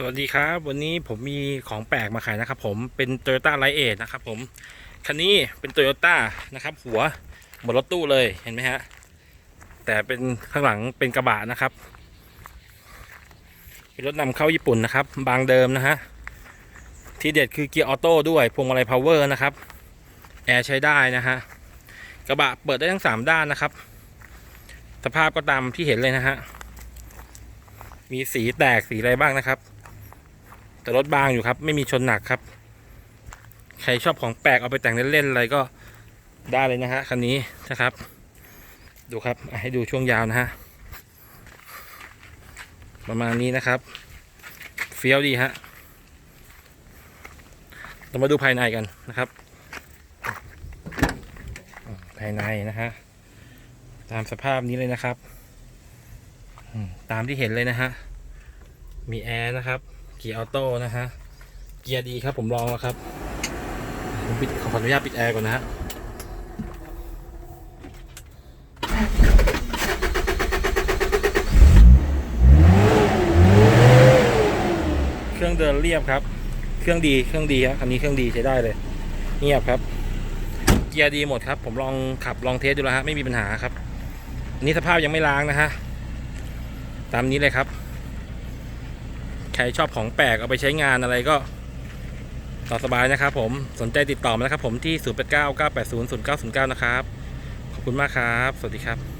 สวัสดีครับ วันนี้ผมมีของแปลกมาขายนะครับผมเป็น Toyota l i เอ t นะครับผมคันนี้เป็น Toyota นะครับ หัวหมือนรถตู้เลยเห็นไหมฮะ แต่เป็นข้างหลังเป็นกระบะนะครับ เป็นรถนำเข้าญี่ปุ่นนะครับ บางเดิมนะฮะ ที่เด็ดคือเกียร์ออโต้ด้วยพวงมาลัยพาวเวอร์นะครับ แอร์ใช้ได้นะฮะ กระบะเปิดได้ทั้ง 3 ด้านนะครับ สภาพก็ตามที่เห็นเลยนะฮะมีสีแตกสีอะไรบ้างนะครับ แต่รถบางอยู่ครับ ไม่มีชนหนักครับ ใครชอบของแปลกเอาไปแต่งเล่นๆอะไรก็ได้เลยนะฮะคันนี้นะครับ ดูครับให้ดูช่วงยาวนะฮะประมาณนี้นะครับ เฟี้ยวดีฮะเรามาดูภายในกันนะครับ ภายในนะฮะตามสภาพนี้เลยนะครับ ตามที่เห็นเลยนะฮะ มีแอร์นะครับ เกียร์ออโต้นะฮะ เกียร์ดีครับผมลองแล้วครับผมปิดขออนุญาตปิดแอร์ก่อนนะฮะเครื่องเดินเรียบครับ เครื่องดีเครื่องดีครับคันนี้เครื่องดีใช้ได้เลย เงียบครับ เกียร์ดีหมดครับ ผมลองขับลองเทสดูแล้วฮะไม่มีปัญหาครับอันนี้สภาพยังไม่ล้างนะฮะ ตามนี้เลยครับ ใครชอบของแปลกเอาไปใช้งานอะไรก็ต่อสบายนะครับผมสนใจติดต่อมานะครับผมที่ 0899800909 นะครับ ขอบคุณมากครับ สวัสดีครับ